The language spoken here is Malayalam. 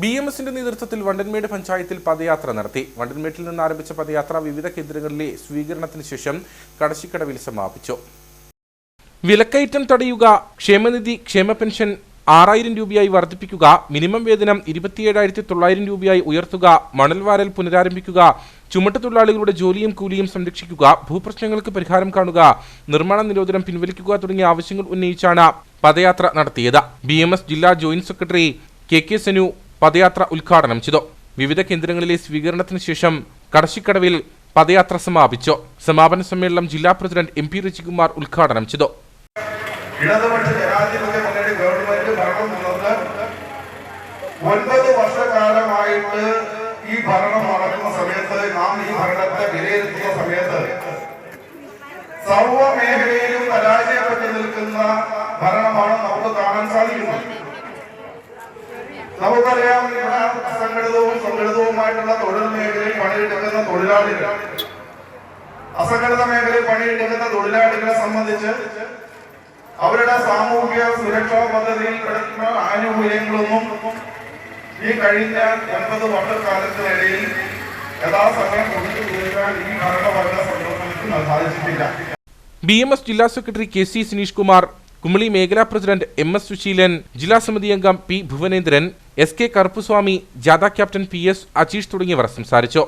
ബി എം എസിന്റെ നേതൃത്വത്തിൽ വണ്ടൻമേട് പഞ്ചായത്തിൽ പദയാത്ര നടത്തി. വണ്ടൻമേട്ടിൽ നിന്ന് ആരംഭിച്ച പദയാത്ര വിവിധ കേന്ദ്രങ്ങളിലെ സ്വീകരണത്തിന് ശേഷം കടശിക്കടവിൽ സമാപിച്ചു. വിലക്കയറ്റം തടയുക ക്ഷേമനിധി ക്ഷേമ പെൻഷൻ ആറായിരം രൂപയായി വർദ്ധിപ്പിക്കുക മിനിമം വേതനം ഇരുപത്തിയേഴായിരത്തി തൊള്ളായിരം രൂപയായി ഉയർത്തുക മണൽവാരൽ പുനരാരംഭിക്കുക ചുമട്ടുതൊഴിലാളികളുടെ ജോലിയും കൂലിയും സംരക്ഷിക്കുക ഭൂപ്രശ്നങ്ങൾക്ക് പരിഹാരം കാണുക നിർമ്മാണ നിരോധനം പിൻവലിക്കുക തുടങ്ങിയ ആവശ്യങ്ങൾ ഉന്നയിച്ചാണ് പദയാത്ര നടത്തിയത്. ബി ജില്ലാ joint secretary K K Sanu പദയാത്ര ഉദ്ഘാടനം ചെയ്തു. വിവിധ കേന്ദ്രങ്ങളിലെ സ്വീകരണത്തിന് ശേഷം കടശിക്കടവിൽ പദയാത്ര സമാപിച്ചു. സമാപന സമ്മേളനം ജില്ലാ പ്രസിഡന്റ് എം പി രജികുമാർ ഉദ്ഘാടനം ചെയ്തു. ഇടതുപക്ഷ ജനാധിപത്യ മുന്നണി ഗവൺമെന്റ് ഭരണം തുടർന്ന് ഒൻപത് വർഷക്കാലമായിട്ട് ഈ ഭരണം നടക്കുന്ന സമയത്ത് നാം ഈ ഭരണത്തെ വിലയിരുത്തുന്ന സമയത്ത് സർവ മേഖലയിലും പരാജയപ്പെട്ടു നിൽക്കുന്ന ഭരണമാണ് നമുക്ക് കാണാൻ സാധിക്കുന്നത്. നമുക്കറിയാം ഇവിടെ അസംഘടിതവും സംഘടിതവുമായിട്ടുള്ള തൊഴിൽ മേഖലയിൽ പണിയെടുക്കുന്ന തൊഴിലാളികൾ. അസംഘടിത മേഖലയിൽ പണിയെടുക്കുന്ന തൊഴിലാളികളെ സംബന്ധിച്ച് അവരുടെ സാമൂഹ്യ സുരക്ഷാ പദ്ധതിയിൽ കിടക്കുന്ന ആനുകൂല്യങ്ങളൊന്നും ഈ കഴിഞ്ഞ എൺപത് വർഷക്കാലത്തിനിടയിൽ യഥാസമയം കൊടുത്തു തീർക്കാൻ ഈ ഭരണവർഗ സംഘടനകൾക്ക് സാധിച്ചിട്ടില്ല. ബി എം എസ് ജില്ലാ secretary K C Sineesh Kumar Kumily മേഖലാ പ്രസിഡന്റ് എം എസ് സുശീലൻ ജില്ലാ സമിതി അംഗം P Bhuvanendran S K Karuppuswamy ജാഥ ക്യാപ്റ്റൻ പി എസ് അജീഷ് തുടങ്ങിയവർ സംസാരിച്ചു.